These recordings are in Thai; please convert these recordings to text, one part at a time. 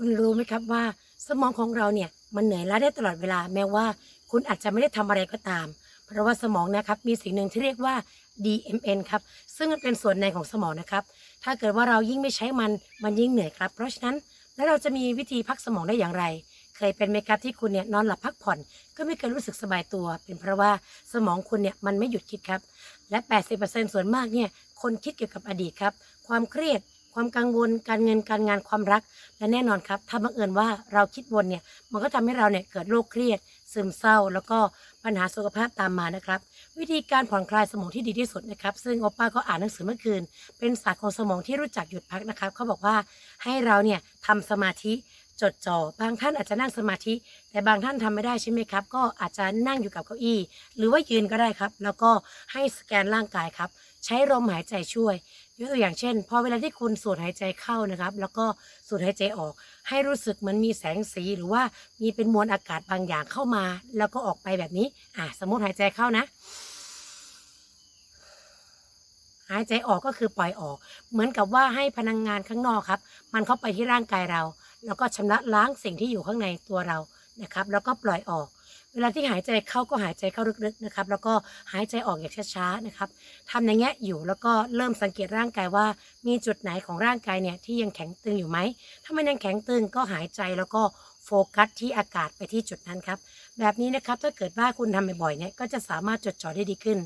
คุณรู้ไหมครับว่า สมองของเราเนี่ยมันเหนื่อยล้าได้ตลอดเวลาแม้ว่า คุณอาจจะไม่ได้ทำอะไรก็ตาม เพราะว่าสมองนะครับมีสิ่งหนึ่งที่เรียกว่า DMN ครับซึ่งมันเป็นส่วนในของสมองนะครับ ถ้าเกิดว่าเรายิ่งไม่ใช้มันมันยิ่งเหนื่อยครับ เพราะฉะนั้นแล้วเราจะมีวิธีพักสมองได้อย่างไร เคยเป็นไหมครับที่คุณเนี่ยนอนหลับพักผ่อน ก็ไม่เคยรู้สึกสบายตัว เป็นเพราะว่าสมองคุณเนี่ยมันไม่หยุดคิดครับ และ 80%ส่วนมากเนี่ยคนคิดเกี่ยวกับอดีตครับ ความเครียด ความกังวลการเงินการงานความรัก และแน่นอนครับ ถ้าบังเอิญว่าเราคิดวนเนี่ยมันก็ทำให้เราเนี่ยเกิดโรคเครียด ซึมเศร้า แล้วก็ปัญหาสุขภาพตามมานะครับ วิธีการผ่อนคลายสมองที่ดีที่สุดนะครับ ซึ่งโอป้าก็อ่านหนังสือเมื่อคืน เป็นศาสตร์ของสมองที่รู้จักหยุดพักนะครับเขาบอกว่าให้เราเนี่ยทำสมาธิ จดจ่อบางท่านอาจจะนั่งสมาธิ แต่บางท่านทำไม่ได้ใช่ไหมครับ ก็อาจจะนั่งอยู่กับเก้าอี้ หรือว่ายืนก็ได้ครับ แล้วก็ให้สแกนร่างกายครับ ใช้ลมหายใจช่วยยกตัวอย่างเช่น พอเวลาที่คุณสูดหายใจเข้านะครับ แล้วก็สูดหายใจออก ให้รู้สึกเหมือนมีแสงสีหรือว่ามีเป็นมวลอากาศบางอย่างเข้ามา แล้วก็ออกไปแบบนี้อะสมมติหายใจเข้านะหายใจออกก็คือปล่อยออก เหมือนกับว่าให้พลังงานข้างนอกครับ มันเข้าไปที่ร่างกายเรา แล้วก็ชำระล้างสิ่งที่อยู่ข้างในตัวเรานะครับ แล้วก็ปล่อยออก เวลาที่หายใจเข้าก็หายใจเข้าลึกๆนะครับ แล้วก็หายใจออกอย่างช้าๆนะครับทำอย่างเงี้ยอยู่แล้วก็เริ่มสังเกตร่างกายว่า มีจุดไหนของร่างกายเนี่ยที่ยังแข็งตึงอยู่ไหมถ้ามันยังแข็งตึงก็หายใจแล้วก็ โฟกัสที่อากาศไปที่จุดนั้นครับ แบบนี้นะครับถ้าเกิดว่าคุณทำบ่อยๆเนี่ยก็จะสามารถจดจ่อได้ดีขึ้น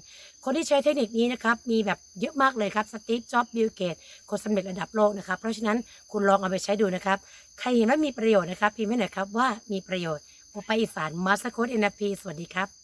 คนที่ใช้เทคนิคนี้นะครับมีแบบเยอะมากเลยครับสตีฟจ็อบบิลเกตคนสำเร็จระดับโลกนะครับ เพราะฉะนั้นคุณลองเอาไปใช้ดูนะครับ ใครเห็นว่ามีประโยชน์นะครับพิมพ์ไว้หน่อยครับว่ามีประโยชน์โอไปอีสานมาสโคดเอ็นพีสวัสดีครับ